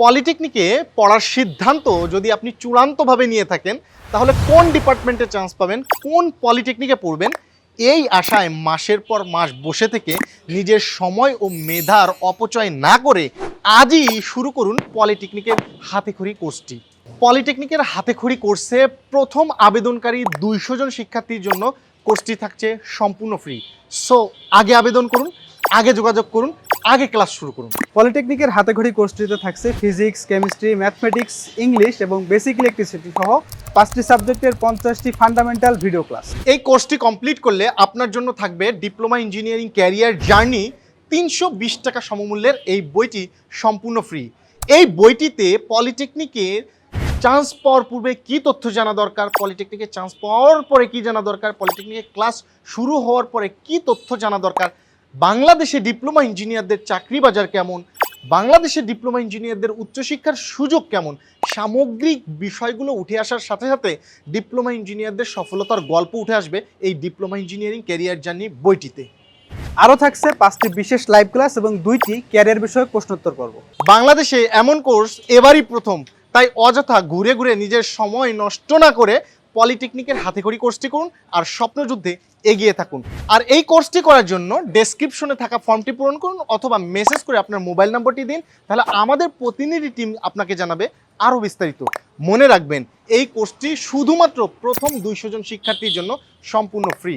পলিটেকনিকে পড়ার সিদ্ধান্ত যদি আপনি চূড়ান্তভাবে নিয়ে থাকেন, তাহলে কোন ডিপার্টমেন্টে চান্স পাবেন, কোন পলিটেকনিকে পড়বেন, এই আশায় মাসের পর মাস বসে থেকে নিজের সময় ও মেধার অপচয় না করে আজই শুরু করুন পলিটেকনিকের হাতেখড়ি কোর্সটি। পলিটেকনিকের হাতেখড়ি কোর্সে প্রথম আবেদনকারী দুইশো জন শিক্ষার্থীর জন্য কোর্সটি থাকছে সম্পূর্ণ ফ্রি সো আগে আবেদন করুন, আগে যোগাযোগ করুন আগে ক্লাস শুরু করুন। পলিটেকনিকের হাতেখড়ি কোর্সটিতে থাকছে ফিজিক্স কেমিস্ট্রি ম্যাথমেটিক্স ইংলিশ এবং বেসিক ইলেকট্রিসিটি সহ পাঁচটি সাবজেক্টের পঞ্চাশটি ফান্ডামেন্টাল ভিডিও ক্লাস। এই কোর্সটি কমপ্লিট করলে আপনার জন্য থাকবে ডিপ্লোমা ইঞ্জিনিয়ারিং ক্যারিয়ার জার্নি তিনশো বিশ টাকা সমমূল্যের এই বইটি সম্পূর্ণ ফ্রি। এই বইটিতে পলিটেকনিকের চান্স পাওয়ার পূর্বে কি তথ্য জানা দরকার পলিটেকনিকে চান্স পাওয়ার পরে কি জানা দরকার পলিটেকনিকে ক্লাস শুরু হওয়ার পরে কি তথ্য জানা দরকার বাংলাদেশে ডিপ্লোমা ইঞ্জিনিয়ারদের চাকরি বাজার কেমন? বাংলাদেশে ডিপ্লোমা ইঞ্জিনিয়ারদের উচ্চশিক্ষার সুযোগ কেমন? সামগ্রিক বিষয়গুলো উঠে আসার সাথে সাথে ডিপ্লোমা ইঞ্জিনিয়ারদের সফলতার গল্প উঠে আসবে এই ডিপ্লোমা ইঞ্জিনিয়ারিং ক্যারিয়ার জার্নি বইটিতে। আরও থাকছে পাঁচটি বিশেষ লাইভ ক্লাস এবং দুইটি ক্যারিয়ার বিষয়ক প্রশ্নোত্তর পর্ব। বাংলাদেশে এমন কোর্স এবারই প্রথম তাই অযথা ঘুরে ঘুরে নিজের সময় নষ্ট না করে পলিটেকনিকের হাতেখড়ি কোর্সটি করুন আর স্বপ্নযুদ্ধে এগিয়ে থাকুন। আর এই কোর্সটি করার জন্য ডেসক্রিপশনে থাকা ফর্মটি পূরণ করুন অথবা মেসেজ করে আপনার মোবাইল নম্বরটি দিন, তাহলে আমাদের প্রতিনিধি টিম আপনাকে জানাবে আরও বিস্তারিত। মনে রাখবেন, এই কোর্সটি শুধুমাত্র প্রথম দুইশো জন শিক্ষার্থীর জন্য সম্পূর্ণ ফ্রি